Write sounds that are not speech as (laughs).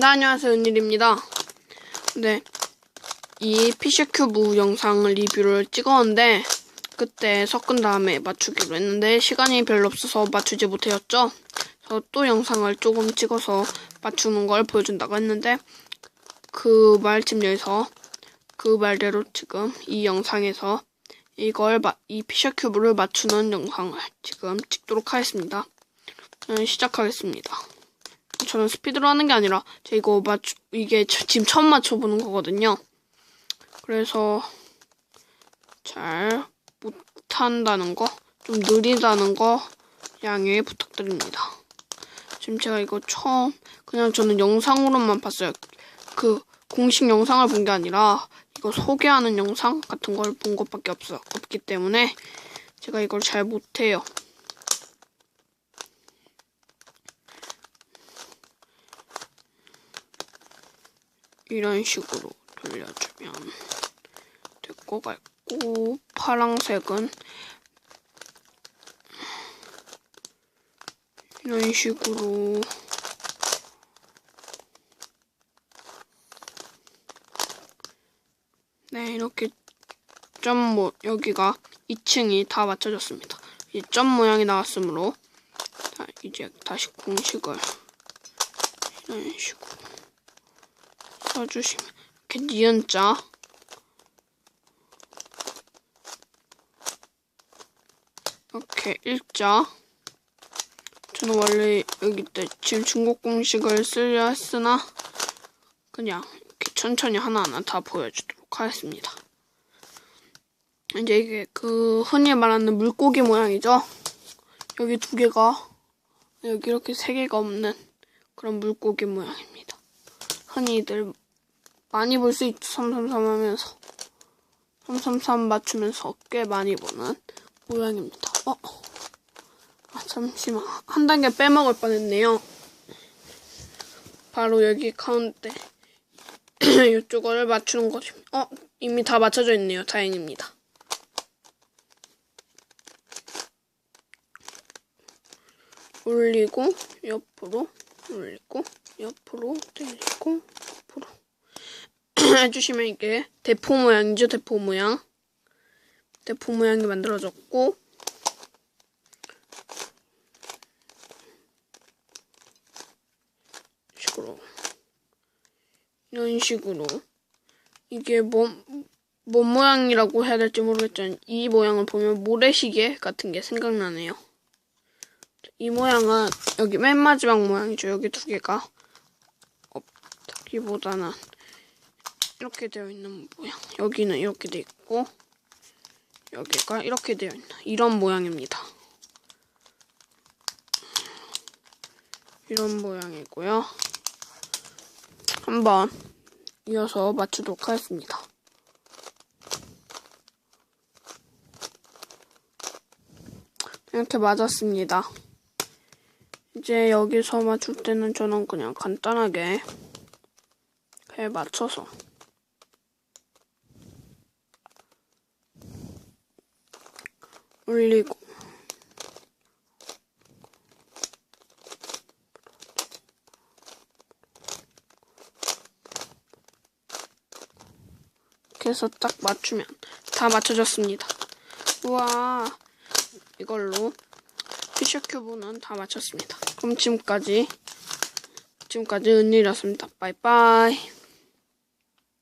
네, 안녕하세요. 은일입니다. 네, 이 피쉬 큐브 영상 리뷰를 찍었는데, 그때 섞은 다음에 맞추기로 했는데, 시간이 별로 없어서 맞추지 못하였죠? 그래서 또 영상을 조금 찍어서 맞추는 걸 보여준다고 했는데, 그 말쯤에서, 그 말대로 지금 이 영상에서 이걸, 마- 이 피쉬큐브를 맞추는 영상을 지금 찍도록 하겠습니다. 저는 시작하겠습니다. 저는 스피드로 하는 게 아니라 제 이거 맞추 이게 저- 지금 처음 맞춰보는 거거든요. 그래서 잘 못한다는 거, 좀 느리다는 거 양해 부탁드립니다. 지금 제가 이거 처음 그냥 저는 영상으로만 봤어요. 그 공식 영상을 본 게 아니라 이거 소개하는 영상 같은 걸 본 것밖에 없어 없기 때문에 제가 이걸 잘 못해요. 이런 식으로 돌려주면 될 것 같고 파랑색은 이런 식으로 네 이렇게 점 모, 여기가 2층이 다 맞춰졌습니다. 이점 모양이 나왔으므로 자, 이제 다시 공식을 이런 식으로 써주시면 이렇게 니은자 이렇게 일자 저는 원래 여기 때 지금 중국 공식을 쓰려 했으나 그냥 이렇게 천천히 하나하나 다 보여주도록 하겠습니다. 이제 이게 그 흔히 말하는 물고기 모양이죠. 여기 두 개가 여기 이렇게 세 개가 없는 그런 물고기 모양입니다. 흔히들 많이 볼 수 있죠. 333 하면서. 333 맞추면서 꽤 많이 보는 모양입니다. 어? 아, 잠시만. 한 단계 빼먹을 뻔했네요. 바로 여기 가운데. (clears throat) 이쪽을 맞추는 거죠. 어? 이미 다 맞춰져 있네요. 다행입니다. 올리고, 옆으로, 올리고, 옆으로, 옆으로. (laughs) 해주시면 이게 대포 모양이죠, 대포 모양. 대포 모양이 만들어졌고, 식으로. 이런 식으로. 이게 뭐, 뭔 모양이라고 해야 될지 모르겠지만, 이 모양을 보면 모래시계 같은 게 생각나네요. 이 모양은 여기 맨 마지막 모양이죠. 여기 두 개가 없기보다는 이렇게 되어 있는 모양. 여기는 이렇게 돼 있고 여기가 이렇게 되어 있는 이런 모양입니다. 이런 모양이고요. 한번 이어서 맞추도록 하겠습니다. 이렇게 맞았습니다. 이제 여기서 맞출 때는 저는 그냥 간단하게 배 맞춰서 올리고 이렇게 해서 딱 맞추면 다 맞춰졌습니다. 우와 이걸로 피셔 큐브는 다 마쳤습니다. 그럼 지금까지 지금까지 은일이었습니다. 빠이빠이.